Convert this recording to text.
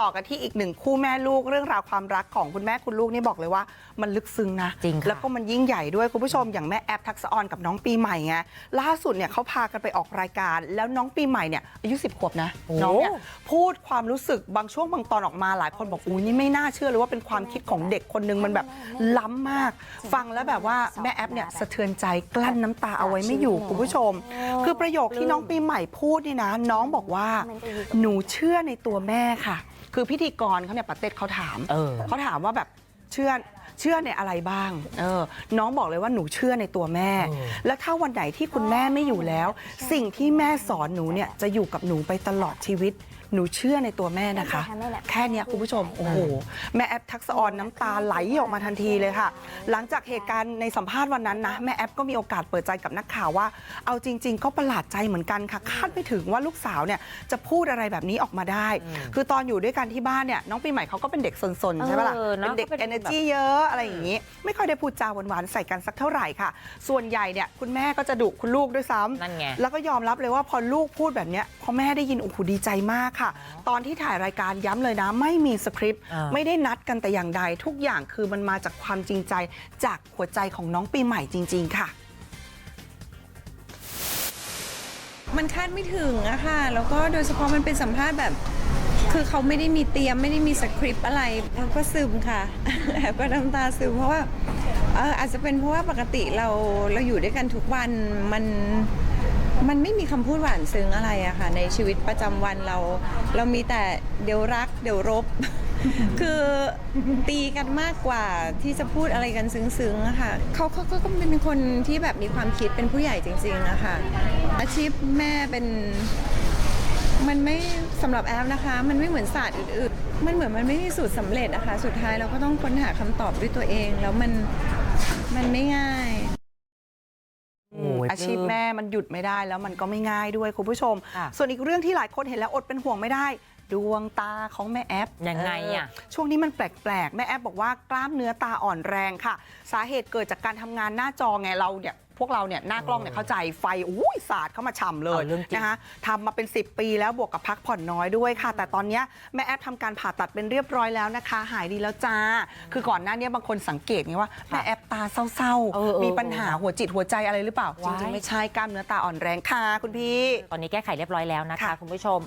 ต่อกันที่อีกหนึ่งคู่แม่ลูกเรื่องราวความรักของคุณแม่คุณลูกนี่บอกเลยว่ามันลึกซึ้งนะจริงค่ะแล้วก็มันยิ่งใหญ่ด้วยคุณผู้ชมอย่างแม่แอปทักษะออนกับน้องปีใหม่ไงล่าสุดเนี่ยเขาพากันไปออกรายการ แล้วน้องปีใหม่เนี่ยอายุ10ขวบนะโอ้น้องเนี่ยพูดความรู้สึกบางช่วงบางตอนออกมาหลายคนบอกอุ้ยนี่ไม่น่าเชื่อเลยว่าเป็นความคิดของเด็กคนนึงมันแบบล้ำมาก ฟังแล้วแบบว่าแม่แอปเนี่ยสะเทือนใจกลั้นน้ำตาเอาไว้ไม่อยู่คุณผู้ชม คือประโยคที่น้องปีใหม่พูดนี่นะ น้องบอกว่า หนูเชื่อในตัวแม่ค่ะ คือพิธีกรเขาเนี่ยปาเต็ดเขาถามเออ เขาถามว่าแบบเชื่อเชื่อในอะไรบ้างเออน้องบอกเลยว่าหนูเชื่อในตัวแม่เออและถ้าวันไหนที่คุณแม่ไม่อยู่แล้ว สิ่งที่แม่สอนหนูเนี่ยจะอยู่กับหนูไปตลอดชีวิตหนูเชื่อในตัวแม่นะคะ แค่นี้คุณผู้ชม โอ้โห แม่แอปทักษออนน้ำตาไหลออกมาทันทีเลยค่ะ หลังจากเหตุการณ์ในสัมภาษณ์วันนั้นนะ แม่แอปก็มีโอกาสเปิดใจกับนักข่าวว่า เอาจริง ๆ ก็ประหลาดใจเหมือนกันค่ะ คาดไม่ถึงว่าลูกสาวเนี่ยจะพูดอะไรแบบนี้ออกมาได้ คือตอนอยู่ด้วยกันที่บ้านเนี่ยน้องปีใหม่เขาก็เป็นเด็กซนๆใช่ปะล่ะเป็นเด็กก็เนแบบ energy เยอะอะไรอย่างนี้ ไม่ค่อยได้พูดจาหวานๆใส่กันสักเท่าไหร่ค่ะ ส่วนใหญ่เนี่ยคุณแม่ก็จะดุคุณลูกด้วยซ้ำนั่นไงแล้วก็ยอมรับเลยว่าพอลูกพูดแบบนี้พอแม่ได้ยินโอ้โหดีใจมากค่ะ ตอนที่ถ่ายรายการย้ำเลยนะ ไม่มีสคริปต์อ่าไม่ได้นัดกันแต่อย่างใดทุกอย่างคือมันมาจากความจริงใจจากหัวใจของน้องปีใหม่จริง ๆ ค่ะมันคาดไม่ถึงอะค่ะ แล้วก็โดยเฉพาะมันเป็นสัมภาษณ์แบบ คือเขาไม่ได้มีเตรียมไม่ได้มีสคริปต์อะไรแล้วก็ซึมค่ะแอบก็น้ำตาซึมเพราะว่าเอออาจจะเป็นเพราะว่าปกติเราเราอยู่ด้วยกันทุกวันมัน มันไม่มีคำพูดหวานซึ้งอะไรอะค่ะในชีวิตประจำวันเรา เรามีแต่เดี๋ยวรัก เดี๋ยวรบ คือตีกันมากกว่าที่จะพูดอะไรกันซึ้งๆอะค่ะเขาเขาเขาก็เป็นคนที่แบบมีความคิดเป็นผู้ใหญ่จริงๆนะคะอาชีพแม่เป็นมันไม่สำหรับแอฟนะคะ มันไม่เหมือนศาสตร์อื่นๆ มันเหมือนมันไม่มีสูตรสำเร็จนะคะ สุดท้ายเราก็ต้องค้นหาคำตอบด้วยตัวเอง แล้วมันมันไม่ง่าย อ้ยอาชีพแม่มันหยุดไม่ได้แล้วมันก็ไม่ง่ายด้วยคุณผู้ชมค่ะส่วนอีกเรื่องที่หลายคนเห็นแล้วอดเป็นห่วงไม่ได้ดวงตาของแม่แอปยังไงอะเช่วงนี้มันแปลกๆ แม่แอปบอกว่ากล้ามเนื้อตาอ่อนแรงค่ะ สาเหตุเกิดจากการทำงานหน้าจอไงเราเนี่ย พวกเราเนี่ยหน้ากล้องเนี่ยเข้าใจไฟอุ้ยสาดเข้ามาฉ่ำเลยเอาเรื่องจริงนะคะทำมาเป็น 10 ปีแล้วบวกกับพักผ่อนน้อยด้วยค่ะ แต่ตอนเนี้ยแม่แอปทำการผ่าตัดเป็นเรียบร้อยแล้วนะคะ หายดีแล้วจ้า คือก่อนหน้านี้บางคนสังเกตไงว่าแม่แอปตาเศร้าเออเออๆมีปัญหาหัวจิตหัวใจอะไรหรือเปล่าจว้ายริงๆไม่ใช่กล้ามเนื้อตาอ่อนแรงค่ะคุณพี่ ตอนนี้แก้ไขเรียบร้อยแล้วนะคะค่ะคุณผู้ชม